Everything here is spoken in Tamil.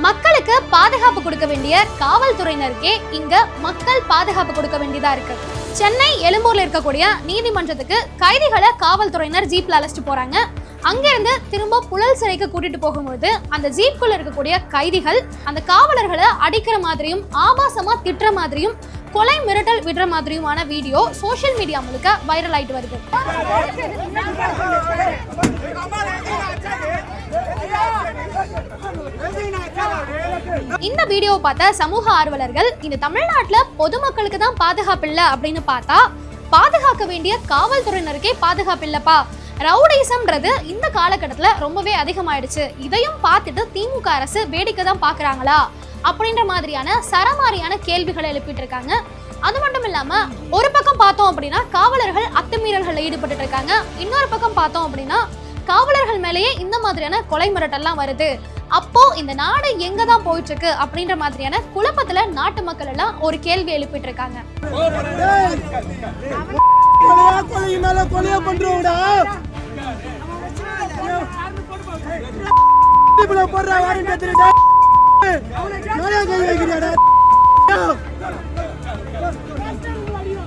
மக்களுக்கு பாதுகாப்பு கொடுக்க வேண்டிய காவல்துறையினருக்கே இங்க மக்கள் பாதுகாப்பு கொடுக்க வேண்டியதா இருக்கு. சென்னை எழும்பூர்ல இருக்கக்கூடிய நீதிமன்றத்துக்கு கைதிகளை காவல்துறையினர் ஜீப்ல அழைச்சிட்டு போறாங்க. அங்கிருந்து திரும்ப புழல் சிறைக்கு கூட்டிட்டு போகும்போது அந்த ஜீப்குள்ள இருக்கக்கூடிய கைதிகள் அந்த காவலர்களை அடிக்கிற மாதிரியும் ஆபாசமா திட்டுற மாதிரியும் கொலை மிரட்டல் விடுற மாதிரியுமான வீடியோ சோஷியல் மீடியா முழுக்க வைரல் ஆயிட்டு வருது. இந்த வீடியோவை பார்த்த சமூக ஆர்வலர்கள் இந்த தமிழ்நாட்டில் பொதுமக்களுக்கு தான் பாதுகாப்பு இல்லை அப்படின்னு பார்த்தா பாதுகாக்க வேண்டிய காவல்துறையினருக்கே பாதுகாப்பு இல்லப்பா. ரவுடிசம்ன்றது இந்த காலகட்டத்தில் ரொம்பவே அதிகமாயிடுச்சு. இதையும் பார்த்துட்டு திமுக அரசு வேடிக்கை தான் பார்க்குறாங்களா? அப்படின்ற மாதிரியான சரமாரியான கேள்விகளை எழுப்பிட்டு இருக்காங்க அது மட்டும் இல்லாம ஒரு பக்கம் பார்த்தோம் அப்படின்னா காவலர்கள் அத்துமீறல்களில் ஈடுபட்டு இருக்காங்க இன்னொரு பக்கம் பார்த்தோம் அப்படின்னா காவலர்கள் மேலேயே இந்த மாதிரியான கொலை மிரட்டல்லாம் வருது. அப்போ இந்த நாடு எங்க தான் போயிட்டு இருக்கு அப்படின்ற மாதிரியான குழப்பத்துல நாட்டு மக்கள் எல்லாம் ஒரு கேள்வி எழுப்பிட்டு இருக்காங்க போடுற வாரண்ட் ഡിഗ്രിയാണ്